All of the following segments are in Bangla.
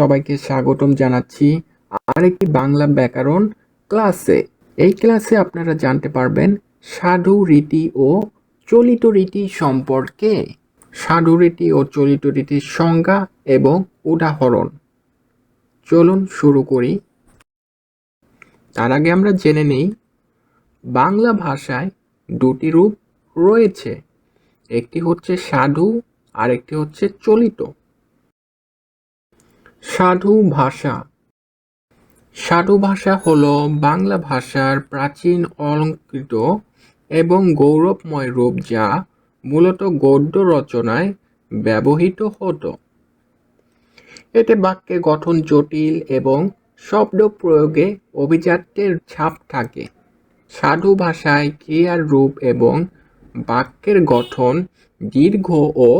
সবাইকে স্বাগতম জানাচ্ছি আরেকটি বাংলা ব্যাকরণ ক্লাসে। এই ক্লাসে আপনারা জানতে পারবেন সাধু রীতি ও চলিত রীতি সম্পর্কে। সাধু রীতি ও চলিত রীতির সংজ্ঞা এবং উদাহরণ। চলুন শুরু করি। তার আগে আমরা জেনে নেই, বাংলা ভাষায় দুটি রূপ রয়েছে। একটি হচ্ছে সাধু আর একটি হচ্ছে চলিত। সাধু ভাষা। সাধু ভাষা হল বাংলা ভাষার প্রাচীন অলঙ্কৃত এবং গৌরবময় রূপ যা মূলত গদ্য রচনায় ব্যবহৃত হতো। এতে বাক্যের গঠন জটিল এবং শব্দ প্রয়োগে অভিজাত্যের ছাপ থাকে। সাধু ভাষায় ক্রিয়ার রূপ এবং বাক্যের গঠন দীর্ঘ ও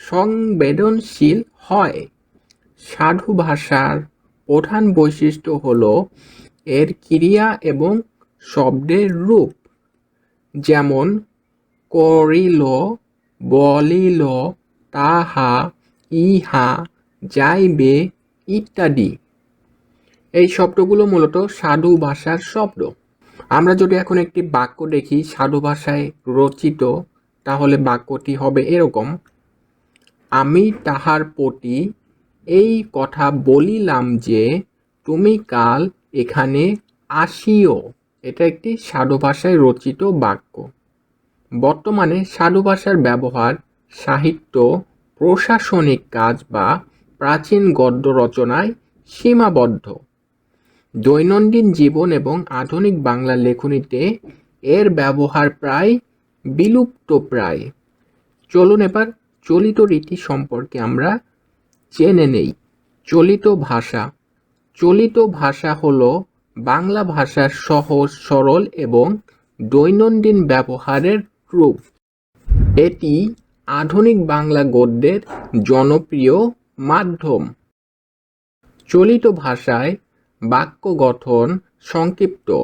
সংবেদনশীল হয়। সাধু ভাষার প্রধান বৈশিষ্ট্য হল এর ক্রিয়া এবং শব্দের রূপ। যেমন, করিল, বলিল, তাহা, ইহা, যাইবে ইত্যাদি। এই শব্দগুলো মূলত সাধু ভাষার শব্দ। আমরা যদি এখন একটি বাক্য দেখি সাধু ভাষায় রচিত, তাহলে বাক্যটি হবে এরকম, আমি তাহার প্রতি এই কথা বলিলাম যে, তুমি কাল এখানে আসিও এটা একটি সাধু ভাষায় রচিত বাক্য। বর্তমানে সাধু ভাষার ব্যবহার, সাহিত্য, প্রশাসনিক কাজ বা প্রাচীন গদ্য রচনায় সীমাবদ্ধ। দৈনন্দিন জীবন এবং আধুনিক বাংলা লেখনীতে এর ব্যবহার প্রায় বিলুপ্ত প্রায়। চলুন এবার চলিত রীতি সম্পর্কে আমরা জেনে নেই। চলিত ভাষা। চলিত ভাষা হল বাংলা ভাষার সহজ, সরল এবং দৈনন্দিন ব্যবহারের রূপ। এটি আধুনিক বাংলা গদ্যের জনপ্রিয় মাধ্যম। চলিত ভাষায় বাক্য গঠন সংক্ষিপ্ত,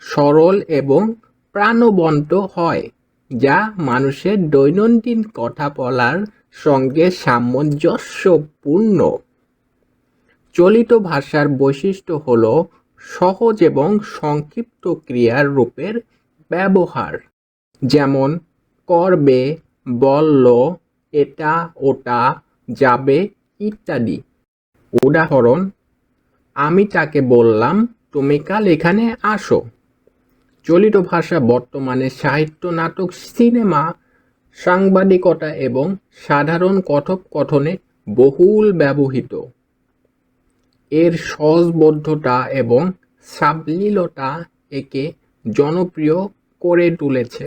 সরল এবং প্রাণবন্ত হয়, যা মানুষের দৈনন্দিন কথা বলার সঙ্গে সামঞ্জস্যপূর্ণ। চলিত ভাষার বৈশিষ্ট্য হল সহজ এবং সংক্ষিপ্ত ক্রিয়ার রূপের ব্যবহার। যেমন, করবে, বলল, এটা, ওটা, যাবে, ইত্যাদি। উদাহরণ, আমি তাকে বললাম, তুমি কাল এখানে আসো। চলিত ভাষা বর্তমানে সাহিত্য, নাটক, সিনেমা সাংবাদিকতা এবং সাধারণ কথোপকথনে বহুল ব্যবহৃত। এর সহজবদ্ধতা এবং সাবলীলতা একে জনপ্রিয় করে তুলেছে।